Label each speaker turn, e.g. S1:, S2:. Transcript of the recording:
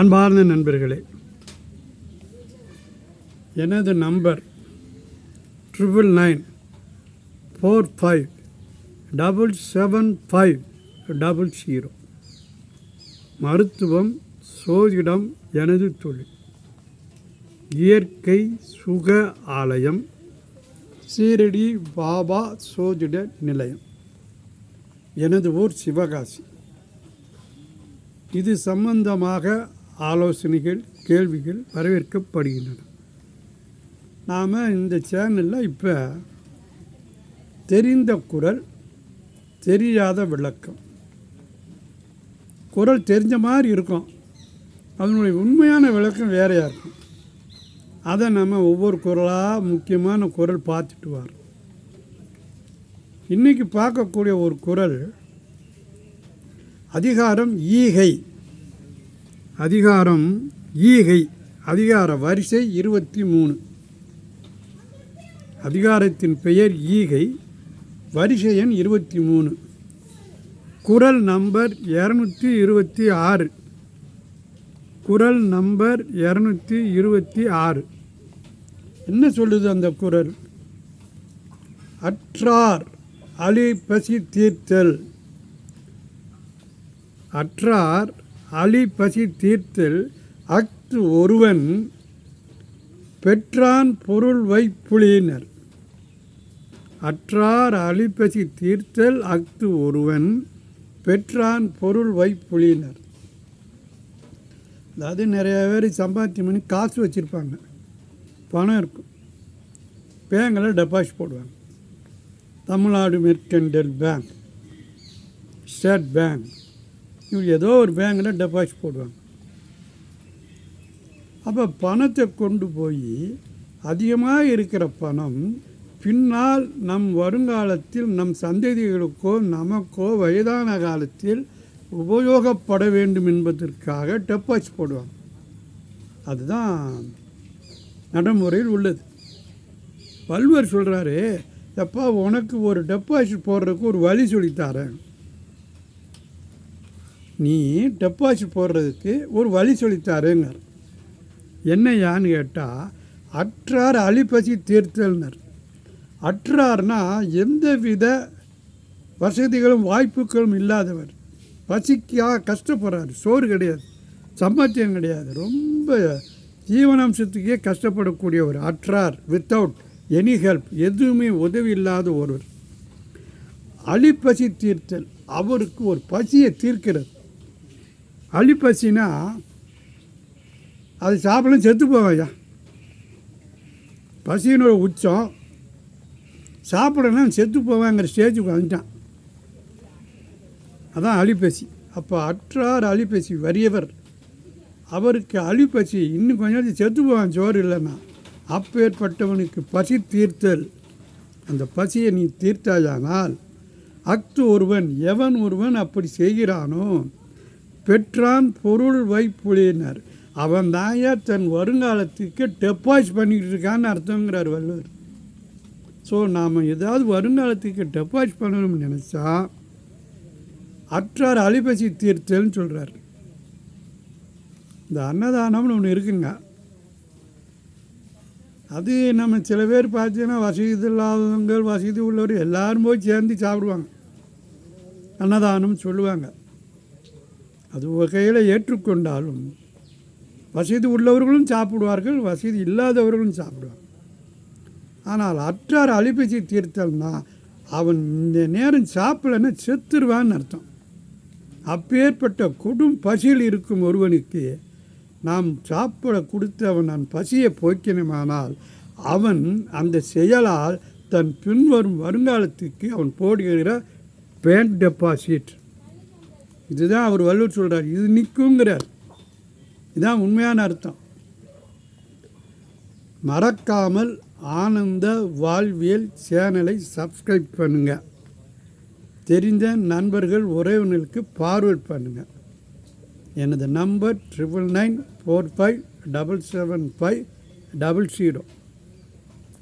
S1: அன்பார்ந்த நண்பர்களே எனது number triple nine four five double seven five double zero. மருத்துவம் சோதிடம் எனது தொழில். இயற்கை சுக ஆலயம் சீரடி பாபா சோதிட நிலையம். எனது ஊர் சிவகாசி. இது சம்பந்தமாக ஆலோசனைகள் கேள்விகள் வரவேற்கப்படுகின்றன. நாம் இந்த சேனலில் இப்போ தெரிந்த குரல் தெரியாத விளக்கம். குரல் தெரிஞ்ச மாதிரி இருக்கும். அதனுடைய உண்மையான விளக்கம் வேறையாக இருக்கும் அதை நம்ம ஒவ்வொரு குரலாக முக்கியமான குரல் பார்த்துட்டு வரோம் இன்றைக்கி பார்க்கக்கூடிய ஒரு குரல் அதிகாரம் ஈகை. அதிகாரம் ஈகை அதிகார வரிசை இருபத்தி மூணு அதிகாரத்தின் பெயர் ஈகை வரிசை எண் இருபத்தி மூணு குரல் நம்பர் இரநூத்தி இருபத்தி ஆறு. குரல் நம்பர் இரநூத்தி இருபத்தி ஆறு. என்ன சொல்லுது அந்த குரல்? அற்றார் அலி பசி தீர்த்தல் அற்றார் அலி பசி தீர்த்தல் அஃது ஒருவன் பெற்றான் பொருள் வைப்புளியினர். அற்றார் அலிப்பசி தீர்த்தல் அஃது ஒருவன் பெற்றான் பொருள் வைப்புளியினர். அதாவது நிறைய பேர் சம்பாத்தியம் பண்ணி காசு வச்சுருப்பாங்க. பணம் இருக்கும். பேங்கில் டெபாசிட் போடுவாங்க. Tamil Nadu mercantile bank state bank இவங்க ஏதோ ஒரு பேங்கில் டெபாசிட் போடுவாங்க. அப்போ பணத்தை கொண்டு போய் அதிகமாக இருக்கிற பணம் பின்னால் நம் வருங்காலத்தில் நம் சந்ததிகளுக்கோ நமக்கோ வயதான காலத்தில் உபயோகப்பட வேண்டும் என்பதற்காக டெபாசிட் போடுவாங்க. அதுதான் நடைமுறையில் உள்ளது. வள்ளுவர் சொல்கிறாரு எப்பா உனக்கு ஒரு டெபாசிட் போடுறதுக்கு ஒரு வழி சொல்லித்தாரேன் நீ டெபாசிட் போடுறதுக்கு ஒரு வழி சொல்லித்தாருங்கிறார். என்னையான்னு கேட்டால் அற்றார் அழிப்பசி தீர்த்தல்னர். அற்றார்னா எந்த வித வசதிகளும் வாய்ப்புகளும் இல்லாதவர். பசிக்காக கஷ்டப்படுறாரு சோறு கிடையாது சம்பாத்தியம் கிடையாது. ரொம்ப ஜீவனாம்சத்துக்கே கஷ்டப்படக்கூடியவர் அற்றார் வித்தவுட் எனி ஹெல்ப் எதுவுமே உதவி இல்லாத ஒருவர். அழிப்பசி தீர்த்தல் அவருக்கு ஒரு பசியை தீர்க்கிறது. அழிப்பசினா அது சாப்பிடலாம் செத்து போவேன் ஐயா. பசியினோட உச்சம். சாப்பிடலாம் செத்து போவாங்கிற ஸ்டேஜுக்கு வந்துட்டான். அதான் அழிப்பசி. அப்போ அற்றார் அழிப்பசி வறியவர். அவருக்கு அழிப்பசி இன்னும் கொஞ்சம் செத்து போவான் சோறு இல்லைன்னா. அப்பேற்பட்டவனுக்கு பசி தீர்த்தல். அந்த பசியை நீ தீர்த்தாயானால் அக்து ஒருவன் எவன் ஒருவன் அப்படி செய்கிறானோ பெற்றான் பொருள் வைப்புளியினர் அவன் தாயா தன் வருங்காலத்துக்கு டெப்பாசிட் பண்ணிக்கிட்டு இருக்கான்னு அர்த்தங்கிறார் வள்ளுவர். ஸோ நாம் ஏதாவது வருங்காலத்துக்கு டெப்பாசிட் பண்ணணும்னு நினச்சா அற்றார் அலிபசி தீர்த்தல்னு சொல்கிறார் இந்த அன்னதானம்னு ஒன்று இருக்குங்க. அது நம்ம சில பேர் பார்த்தீங்கன்னா வசதி இல்லாதவங்க வசதி உள்ளவர் எல்லோரும் போய் சேர்ந்து சாப்பிடுவாங்க. அன்னதானம் சொல்லுவாங்க. அது வகையில் ஏற்றுக்கொண்டாலும் வசதி உள்ளவர்களும் சாப்பிடுவார்கள் வசதி இல்லாதவர்களும் சாப்பிடுவார்கள். ஆனால் அற்றார் அழிப்பசி தீர்த்தல்னா அவன் இந்த நேரம் சாப்பிடலன்னா செத்துருவான்னு அர்த்தம். அப்பேற்பட்ட கொடும் பசியில் இருக்கும் ஒருவனுக்கு நாம் சாப்பிட கொடுத்து அவன் நான் பசியை போக்கினமானால் அவன் அந்த செயலால் தன் பின்வரும் வருங்காலத்துக்கு அவன் போடுகிற பேங்க் டெபாசிட் இதுதான் அவர் வள்ளுவர் சொல்கிறார் இது நிற்குங்கிறார் இதுதான் உண்மையான அர்த்தம். மறக்காமல் ஆனந்த வாழ்வியல் சேனலை சப்ஸ்கிரைப் பண்ணுங்கள் தெரிந்த நண்பர்கள் உறவினர்களுக்கு ஃபார்வர்ட் பண்ணுங்கள் எனது number triple nine four five double seven five double zero